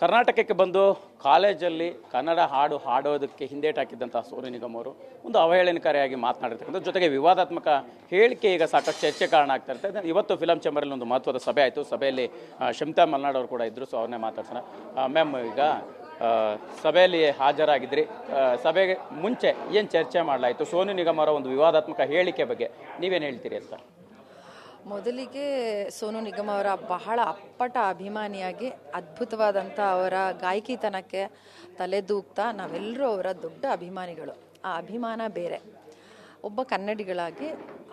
ಕರ್ನಾಟಕಕ್ಕೆ ಬಂದು ಕಾಲೇಜಲ್ಲಿ ಕನ್ನಡ ಹಾಡು ಹಾಡೋದಕ್ಕೆ ಹಿಂದೇಟಾಕಿದ್ದಂಥ ಸೂರ್ಯ ನಿಗಮ್ ಅವರು ಒಂದು ಅವಹೇಳನಕಾರಿಯಾಗಿ ಮಾತನಾಡಿರ್ತಕ್ಕಂಥ ಜೊತೆಗೆ ವಿವಾದಾತ್ಮಕ ಹೇಳಿಕೆ ಈಗ ಸಾಕಷ್ಟು ಚರ್ಚೆ ಕಾರಣ ಆಗ್ತಾ ಇರ್ತದೆ ಇವತ್ತು ಫಿಲಂ ಚೇಂಬರಲ್ಲಿ ಒಂದು ಮಹತ್ವದ ಸಭೆ ಆಯಿತು. ಸಭೆಯಲ್ಲಿ ಶಮಿತಾ ಮಲ್ನಾಡ್ ಅವರು ಕೂಡ ಇದ್ದರು ಸೊ ಅವ್ರನ್ನೇ ಮಾತಾಡ್ಸೋಣ. ಮ್ಯಾಮ್ ಈಗ ಸಭೆಯಲ್ಲಿ ಹಾಜರಾಗಿದ್ರಿ. ಸಭೆಗೆ ಮುಂಚೆ ಏನು ಚರ್ಚೆ ಮಾಡಲಾಯಿತು? ಸೋನು ನಿಗಮ್ ಅವರ ಒಂದು ವಿವಾದಾತ್ಮಕ ಹೇಳಿಕೆ ಬಗ್ಗೆ ನೀವೇನು ಹೇಳ್ತೀರಿ ಅಂತ? ಮೊದಲಿಗೆ ಸೋನು ನಿಗಮ್ ಅವರ ಬಹಳ ಅಪ್ಪಟ ಅಭಿಮಾನಿಯಾಗಿ ಅದ್ಭುತವಾದಂಥ ಅವರ ಗಾಯಕಿತನಕ್ಕೆ ತಲೆದೂಗ್ತಾ ನಾವೆಲ್ಲರೂ ಅವರ ದೊಡ್ಡ ಅಭಿಮಾನಿಗಳು. ಆ ಅಭಿಮಾನ ಬೇರೆ. ಒಬ್ಬ ಕನ್ನಡಿಗಳಾಗಿ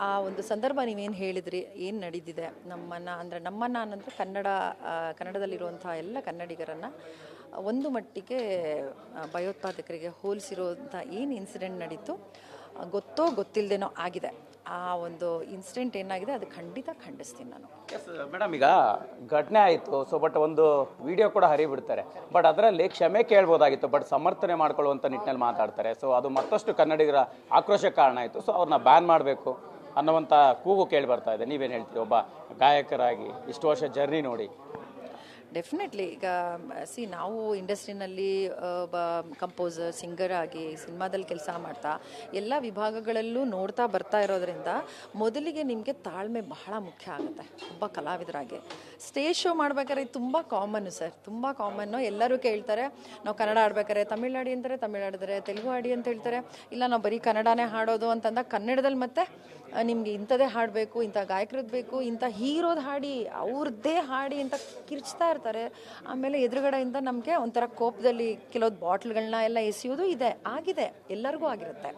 ಆ ಒಂದು ಸಂದರ್ಭ ನೀವೇನು ಹೇಳಿದ್ರಿ? ಏನು ನಡೆದಿದೆ ನಮ್ಮನ್ನು ಅಂದರೆ ನಮ್ಮನ್ನು ಅನ್ನಂದ್ರೆ ಕನ್ನಡ ಕನ್ನಡದಲ್ಲಿರುವಂಥ ಎಲ್ಲ ಕನ್ನಡಿಗರನ್ನು ಒಂದು ಮಟ್ಟಿಗೆ ಭಯೋತ್ಪಾದಕರಿಗೆ ಹೋಲಿಸಿರುವಂಥ ಏನು ಇನ್ಸಿಡೆಂಟ್ ನಡೀತು? ಗೊತ್ತೋ ಗೊತ್ತಿಲ್ಲದೇನೋ ಆಗಿದೆ. ಆ ಒಂದು ಇನ್ಸಿಡೆಂಟ್ ಏನಾಗಿದೆ ಅದು ಖಂಡಿತ ಖಂಡಿಸ್ತೀನಿ ನಾನು. ಎಸ್ ಮೇಡಮ್ ಈಗ ಘಟನೆ ಆಯಿತು ಸೊ ಬಟ್ ಒಂದು ವಿಡಿಯೋ ಕೂಡ ಹರಿಬಿಡ್ತಾರೆ. ಬಟ್ ಅದರಲ್ಲಿ ಕ್ಷಮೆ ಕೇಳ್ಬೋದಾಗಿತ್ತು ಬಟ್ ಸಮರ್ಥನೆ ಮಾಡ್ಕೊಳ್ಳುವಂಥ ನಿಟ್ಟಿನಲ್ಲಿ ಮಾತಾಡ್ತಾರೆ. ಸೊ ಅದು ಮತ್ತಷ್ಟು ಕನ್ನಡಿಗರ ಆಕ್ರೋಶಕ್ಕೆ ಕಾರಣ ಆಯಿತು ಸೊ ಅವ್ರನ್ನ ಬ್ಯಾನ್ ಮಾಡಬೇಕು ಅನ್ನುವಂಥ ಕೂಗು ಕೇಳಿ ಬರ್ತಾ ಇದೆ. ನೀವೇನು ಹೇಳ್ತೀರಿ, ಒಬ್ಬ ಗಾಯಕರಾಗಿ ಇಷ್ಟು ವರ್ಷ ಜರ್ನಿ ನೋಡಿ. ಡೆಫಿನೆಟ್ಲಿ ಈಗ ಸಿ ನಾವು ಇಂಡಸ್ಟ್ರಿನಲ್ಲಿ ಕಂಪೋಸರ್ ಸಿಂಗರ್ ಆಗಿ ಸಿನಿಮಾದಲ್ಲಿ ಕೆಲಸ ಮಾಡ್ತಾ, ಎಲ್ಲ ವಿಭಾಗಗಳಲ್ಲೂ ನೋಡ್ತಾ ಬರ್ತಾ ಇರೋದ್ರಿಂದ ಮೊದಲಿಗೆ ನಿಮಗೆ ತಾಳ್ಮೆ ಬಹಳ ಮುಖ್ಯ ಆಗುತ್ತೆ. ಒಬ್ಬ ಕಲಾವಿದರಾಗಿ. ಸ್ಟೇಜ್ ಶೋ ಮಾಡ್ಬೇಕಾದ್ರೆ ಇದು ತುಂಬ ಕಾಮನ್ನು ಸರ್. ತುಂಬ ಕಾಮನ್ನು ಎಲ್ಲರೂ ಕೇಳ್ತಾರೆ, ನಾವು ಕನ್ನಡ ಆಡ್ಬೇಕಾದ್ರೆ ತಮಿಳ್ ಅಂತಾರೆ, ತಮಿಳ್ ಆಡಿದ್ರೆ ತೆಲುಗು ಆಡಿ ಅಂತ ಹೇಳ್ತಾರೆ. ಇಲ್ಲ, ನಾವು ಬರೀ ಕನ್ನಡನೇ ಹಾಡೋದು ಅಂತಂದಾಗ ಕನ್ನಡದಲ್ಲಿ ಮತ್ತೆ ನಿಮಗೆ ಇಂಥದ್ದೇ ಹಾಡಬೇಕು ಇಂಥ ಗಾಯಕರದ್ದು ಬೇಕು, ಇಂಥ ಹೀರೋದು ಹಾಡಿ ಅವ್ರದ್ದೇ ಹಾಡಿ ಅಂತ ಕಿರ್ಚ್ತಾ ಇರ್ತಾರೆ. ಆಮೇಲೆ ಎದುರುಗಡೆಯಿಂದ ನಮಗೆ ಒಂಥರ ಕೋಪದಲ್ಲಿ ಕೆಲವೊಂದು ಬಾಟ್ಲ್ಗಳನ್ನ ಎಲ್ಲ ಎಸೆಯೋದು ಇದೆ, ಆಗಿದೆ, ಎಲ್ಲರಿಗೂ ಆಗಿರುತ್ತೆ.